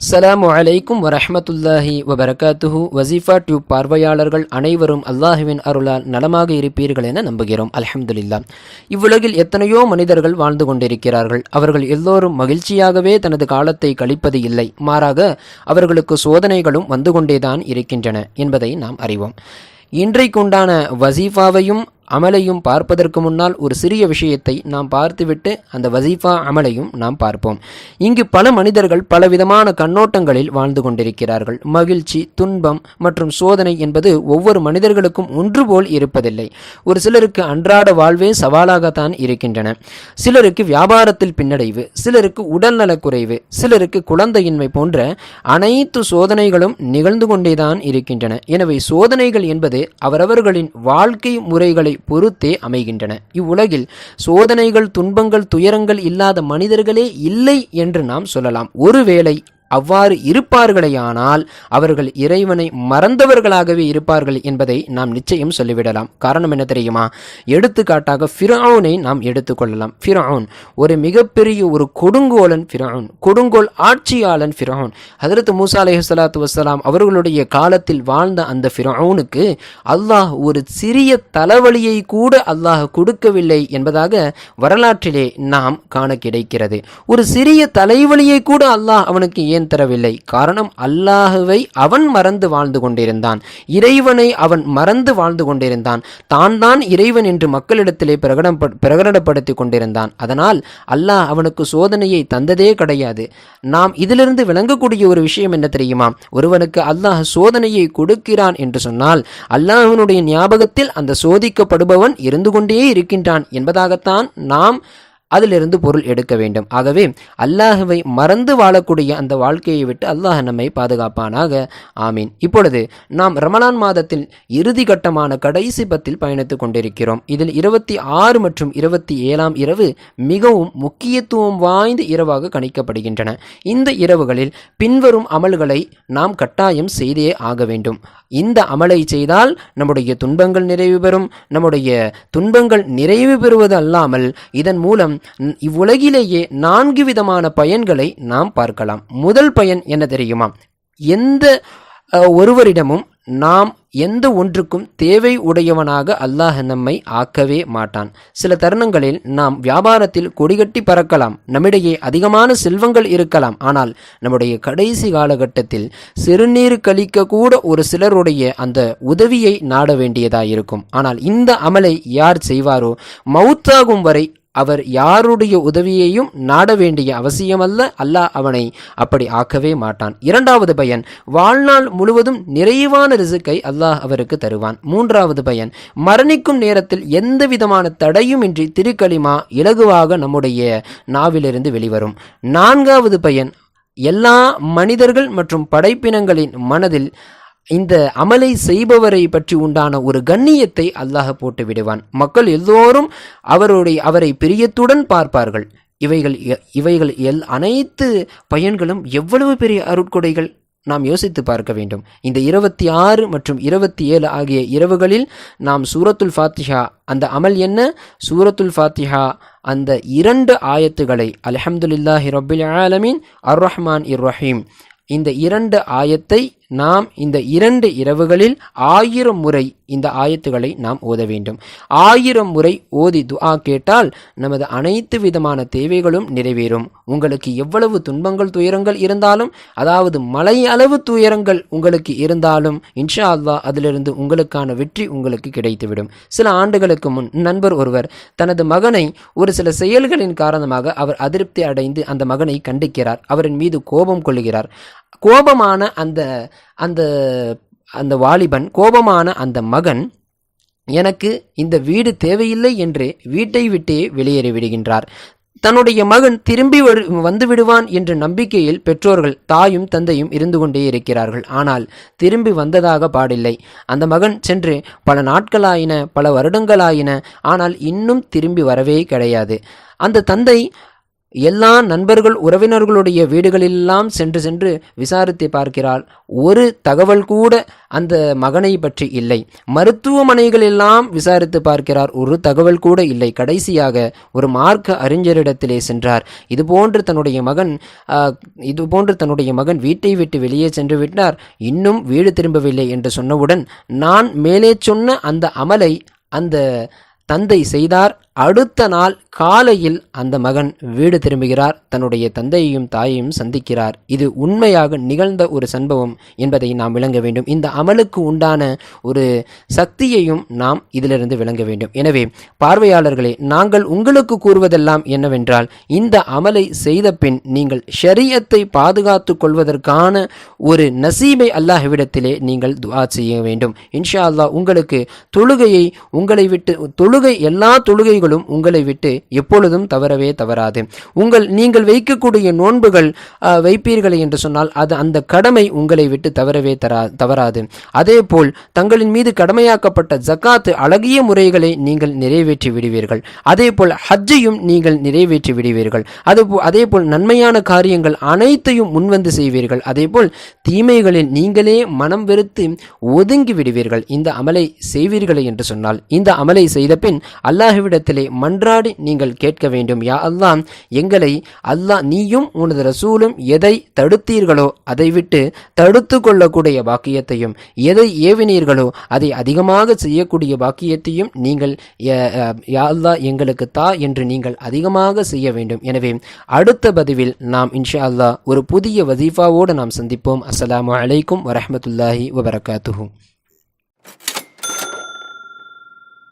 அஸ்லாமு அலைக்கும் வரஹமத்துல்லாஹி வபரகாத்துஹு. வசீஃபா டியூப் பார்வையாளர்கள் அனைவரும் அல்லாஹுவின் அருளால் நலமாக இருப்பீர்கள் என நம்புகிறோம். அலஹம்துல்லா இவ்வுலகில் எத்தனையோ மனிதர்கள் வாழ்ந்து கொண்டிருக்கிறார்கள். அவர்கள் எல்லோரும் மகிழ்ச்சியாகவே தனது காலத்தை கழிப்பது இல்லை. மாறாக அவர்களுக்கு சோதனைகளும் வந்து கொண்டேதான் இருக்கின்றன என்பதை நாம் அறிவோம். இன்றைக்குண்டான வசீஃபாவையும் அமலையும் பார்ப்பதற்கு முன்னால் ஒரு சிறிய விஷயத்தை நாம் பார்த்துவிட்டு அந்த வசீஃபா அமலையும் நாம் பார்ப்போம். இங்கு பல மனிதர்கள் பலவிதமான கண்ணோட்டங்களில் வாழ்ந்து கொண்டிருக்கிறார்கள். மகிழ்ச்சி துன்பம் மற்றும் சோதனை என்பது ஒவ்வொரு மனிதர்களுக்கும் ஒன்று போல் இருப்பதில்லை. ஒரு சிலருக்கு அன்றாட வாழ்வே சவாலாகத்தான் இருக்கின்றன. சிலருக்கு வியாபாரத்தில் பின்னடைவு சிலருக்கு உடல்நலக் குறைவு சிலருக்கு குழந்தையின்மை போன்ற அனைத்து சோதனைகளும் நிகழ்ந்து கொண்டேதான் இருக்கின்றன. எனவே சோதனைகள் என்பது அவரவர்களின் வாழ்க்கை முறைகளை பொறுத்தே அமைகின்றன. இவ்வுலகில் சோதனைகள் துன்பங்கள் துயரங்கள் இல்லாத மனிதர்களே இல்லை என்று நாம் சொல்லலாம். ஒருவேளை அவ்வாறு இருப்பார்களேயானால் அவர்கள் இறைவனை மறந்தவர்களாகவே இருப்பார்கள் என்பதை நாம் நிச்சயம் சொல்லிவிடலாம். காரணம் என்ன தெரியுமா? எடுத்துக்காட்டாக ஃபிரௌனை நாம் எடுத்துக்கொள்ளலாம். ஃபிரௌன் ஒரு மிகப்பெரிய ஒரு கொடுங்கோலன் ஃபிரௌன் கொடுங்கோல் ஆட்சியாளன் ஃபிரௌன். ஹதரத் மூசா அலைஹி சலாத்து வசலாம் அவர்களுடைய காலத்தில் வாழ்ந்த அந்த ஃபிரௌனுக்கு அல்லாஹ் ஒரு சிறிய தலைவலியை கூட அல்லாஹ் கொடுக்கவில்லை என்பதாக வரலாற்றிலே நாம் காண கிடைக்கிறது. ஒரு சிறிய தலைவலியை கூட அல்லாஹ் அவனுக்கு ஏன் தரவில்லை காரணம் அல்லாஹுவை அவன் மறந்து வாழ்ந்து கொண்டிருந்தான். இறைவனை அவன் மறந்து வாழ்ந்து கொண்டிருந்தான். தான் தான் இறைவன் என்று மக்களிடத்திலே பிரகடம் பிரகடனப்படுத்தி கொண்டிருந்தான். அதனால் அல்லாஹ் அவனுக்கு சோதனையை தந்ததே கிடையாது. நாம் இதிலிருந்து விளங்கக்கூடிய ஒரு விஷயம் என்ன தெரியுமா? ஒருவனுக்கு அல்லாஹ் சோதனையை கொடுக்கிறான் என்று சொன்னால் அல்லாஹனுடைய ஞாபகத்தில் அந்த சோதிக்கப்படுபவன் இருந்து கொண்டே இருக்கின்றான் என்பதாகத்தான் நாம் அதிலிருந்து பொருள் எடுக்க வேண்டும். ஆகவே அல்லாஹுவை மறந்து வாழக்கூடிய அந்த வாழ்க்கையை விட்டு அல்லாஹ் நம்மை பாதுகாப்பானாக. ஆமீன். இப்பொழுது நாம் ரமலான் மாதத்தில் இறுதி கட்டமான கடைசி பத்தில் பயணித்துக் கொண்டிருக்கிறோம். இதில் இருபத்தி ஆறு மற்றும் இருபத்தி ஏழாம் இரவு மிகவும் முக்கியத்துவம் வாய்ந்த இரவாக கணிக்கப்படுகின்றன. இந்த இரவுகளில் பின்வரும் அமல்களை நாம் கட்டாயம் செய்தே ஆக வேண்டும். இந்த அமலை செய்தால் நம்முடைய துன்பங்கள் நிறைவு பெறும். நம்முடைய துன்பங்கள் நிறைவு பெறுவது அல்லாமல் இதன் மூலம் இவ்வுலகிலேயே நான்கு விதமான பயன்களை நாம் பார்க்கலாம். முதல் பயன் என்ன தெரியுமா? எந்த ஒருவரிடமும் நாம் எந்த ஒன்றுக்கும் தேவை உடையவனாக அல்லாஹ் நம்மை ஆக்கவே மாட்டான். சில தருணங்களில் நாம் வியாபாரத்தில் கொடிகட்டி பறக்கலாம். நம்மிடையே அதிகமான செல்வங்கள் இருக்கலாம். ஆனால் நம்முடைய கடைசி காலகட்டத்தில் சிறுநீர் கழிக்க கூட ஒரு சிலருடைய அந்த உதவியை நாட வேண்டியதாயிருக்கும். ஆனால் இந்த அமலை யார் செய்வாரோ மவுத்தாகும் வரை அவர் யாருடைய உதவியையும் நாட வேண்டிய அவசியமல்ல. அல்லாஹ் அவனை அப்படி ஆக்கவே மாட்டான். இரண்டாவது பயன் வாழ்நாள் முழுவதும் நிறைவான ரிசுக்கை அல்லாஹ் அவருக்கு தருவான். மூன்றாவது பயன் மரணிக்கும் நேரத்தில் எந்த விதமான தடையுமின்றி திருக்களிமா இலகுவாக நம்முடைய நாவிலிருந்து வெளிவரும். நான்காவது பயன் எல்லா மனிதர்கள் மற்றும் படைப்பினங்களின் மனதில் இந்த அமலை செய்பவரை பற்றி உண்டான ஒரு கண்ணியத்தை அல்லாஹ் போட்டு விடுவான். மக்கள் எல்லோரும் அவருடைய அவரை பிரியத்துடன் பார்ப்பார்கள். இவைகள் இவைகள் எல் அனைத்து பயன்களும் எவ்வளவு பெரிய அருட்கொடைகள் நாம் யோசித்து பார்க்க வேண்டும். இந்த இருபத்தி ஆறு மற்றும் இருபத்தி ஏழு ஆகிய இரவுகளில் நாம் சூரத்துல் ஃபாத்திஹா அந்த அமல் என்ன? சூரத்துல் ஃபாத்திஹா அந்த இரண்டு ஆயத்துகளை அலஹம்துலில்லாஹி ரபில் ஆலமீன் அர் ரஹ்மான் இர் ரஹீம் இந்த இரண்டு ஆயத்தை நாம் இந்த இரண்டு இரவுகளில் ஆயிரம் முறை இந்த ஆயத்துகளை நாம் ஓத வேண்டும். ஆயிரம் முறை ஓதி துஆ கேட்டால் நமது அனைத்து விதமான தேவைகளும் நிறைவேறும். உங்களுக்கு எவ்வளவு துன்பங்கள் துயரங்கள் இருந்தாலும் அதாவது மலை அளவு துயரங்கள் உங்களுக்கு இருந்தாலும் இன்ஷா அல்லா அதிலிருந்து உங்களுக்கான வெற்றி உங்களுக்கு கிடைத்துவிடும். சில ஆண்டுகளுக்கு முன் நண்பர் ஒருவர் தனது மகனை ஒரு சில செயல்களின் காரணமாக அவர் அதிருப்தி அடைந்து அந்த மகனை கண்டிக்கிறார். அவரின் மீது கோபம் கொள்கிறார் கோபமான அந்த அந்த அந்த வாலிபன் கோபமான அந்த மகன் எனக்கு இந்த வீடு தேவையில்லை என்று வீட்டை விட்டே வெளியேறி விடுகின்றார். தன்னுடைய மகன் திரும்பி வந்து விடுவான் என்ற நம்பிக்கையில் பெற்றோர்கள் தாயும் தந்தையும் இருந்து கொண்டே இருக்கிறார்கள். ஆனால் திரும்பி வந்ததாக பாடில்லை. அந்த மகன் சென்று பல நாட்களாயின பல வருடங்களாயின ஆனால் இன்னும் திரும்பி வரவே கிடையாது. அந்த தந்தை எல்லா நண்பர்கள் உறவினர்களுடைய வீடுகளெல்லாம் சென்று சென்று விசாரித்து பார்க்கிறாள். ஒரு தகவல் கூட அந்த மகனை பற்றி இல்லை. மருத்துவமனைகள் எல்லாம் விசாரித்து பார்க்கிறார். ஒரு தகவல் கூட இல்லை. கடைசியாக ஒரு மார்க்க அறிஞரிடத்திலே சென்றார். இது போன்று தன்னுடைய மகன் இதுபோன்று இது போன்று தன்னுடைய மகன் வீட்டை விட்டு வெளியே சென்று விட்டார். இன்னும் வீடு திரும்பவில்லை என்று சொன்னவுடன் நான் மேலே சொன்ன அந்த அமலை அந்த தந்தை செய்தார். அடுத்த நாள் காலையில் அந்த மகன் வீடு திரும்புகிறார். தன்னுடைய தந்தையையும் தாயையும் சந்திக்கிறார். இது உண்மையாக நிகழ்ந்த ஒரு சம்பவம் என்பதை நாம் விளங்க வேண்டும். இந்த அமலுக்கு உண்டான ஒரு சக்தியையும் நாம் இதிலிருந்து விளங்க வேண்டும். எனவே பார்வையாளர்களே நாங்கள் உங்களுக்கு கூறுவதெல்லாம் என்னவென்றால் இந்த அமலை செய்த பின் நீங்கள் ஷரியத்தை பாதுகாத்து கொள்வதற்கான ஒரு நசீபை அல்லாஹ்விடத்திலே நீங்கள் துவா செய்ய வேண்டும். இன்ஷா அல்லாஹ் உங்களுக்கு தொழுகையை உங்களை விட்டு தொழுகை எல்லா தொழுகைகளும் உங்களை விட்டு எப்பொழுதும் தவறவே தவறாது. உங்கள் நீங்கள் வைக்கக்கூடிய நோன்புகள் வைப்பீர்கள் என்று சொன்னால் அது அந்த கடமை உங்களை விட்டு தவறவே தரா தவறாது. அதேபோல் தங்களின் மீது கடமையாக்கப்பட்ட ஜக்காத்து அழகிய முறைகளை நீங்கள் நிறைவேற்றி விடுவீர்கள். அதேபோல் ஹஜ்ஜையும் நீங்கள் நிறைவேற்றி விடுவீர்கள். அதே போல் நன்மையான காரியங்கள் அனைத்தையும் முன்வந்து செய்வீர்கள். அதேபோல் தீமைகளில் நீங்களே மனம் வெறுத்து ஒதுங்கி விடுவீர்கள். இந்த அமலை செய்வீர்களே என்று சொன்னால் இந்த அமலை செய்த பின் அல்லாஹ்விடத்திலே மன்றாடி நீங்கள் கேட்க வேண்டும். யா அல்லா எங்களை அல்லாஹ் நீயும் உனது ரசூலும் எதை தடுத்தீர்களோ அதை விட்டு தடுத்து கொள்ளக்கூடிய பாக்கியத்தையும் எதை ஏவினீர்களோ அதை அதிகமாக செய்யக்கூடிய பாக்கியத்தையும் நீங்கள் யா அல்லாஹ் எங்களுக்கு தா என்று நீங்கள் அதிகமாக செய்ய வேண்டும். எனவே அடுத்த பதிவில் நாம் இன்ஷா அல்லாஹ் ஒரு புதிய வசீஃபாவோடு நாம் சந்திப்போம். அஸ்ஸலாமு அலைக்கும் வரஹ்மத்துல்லாஹி வபரகாத்துஹு.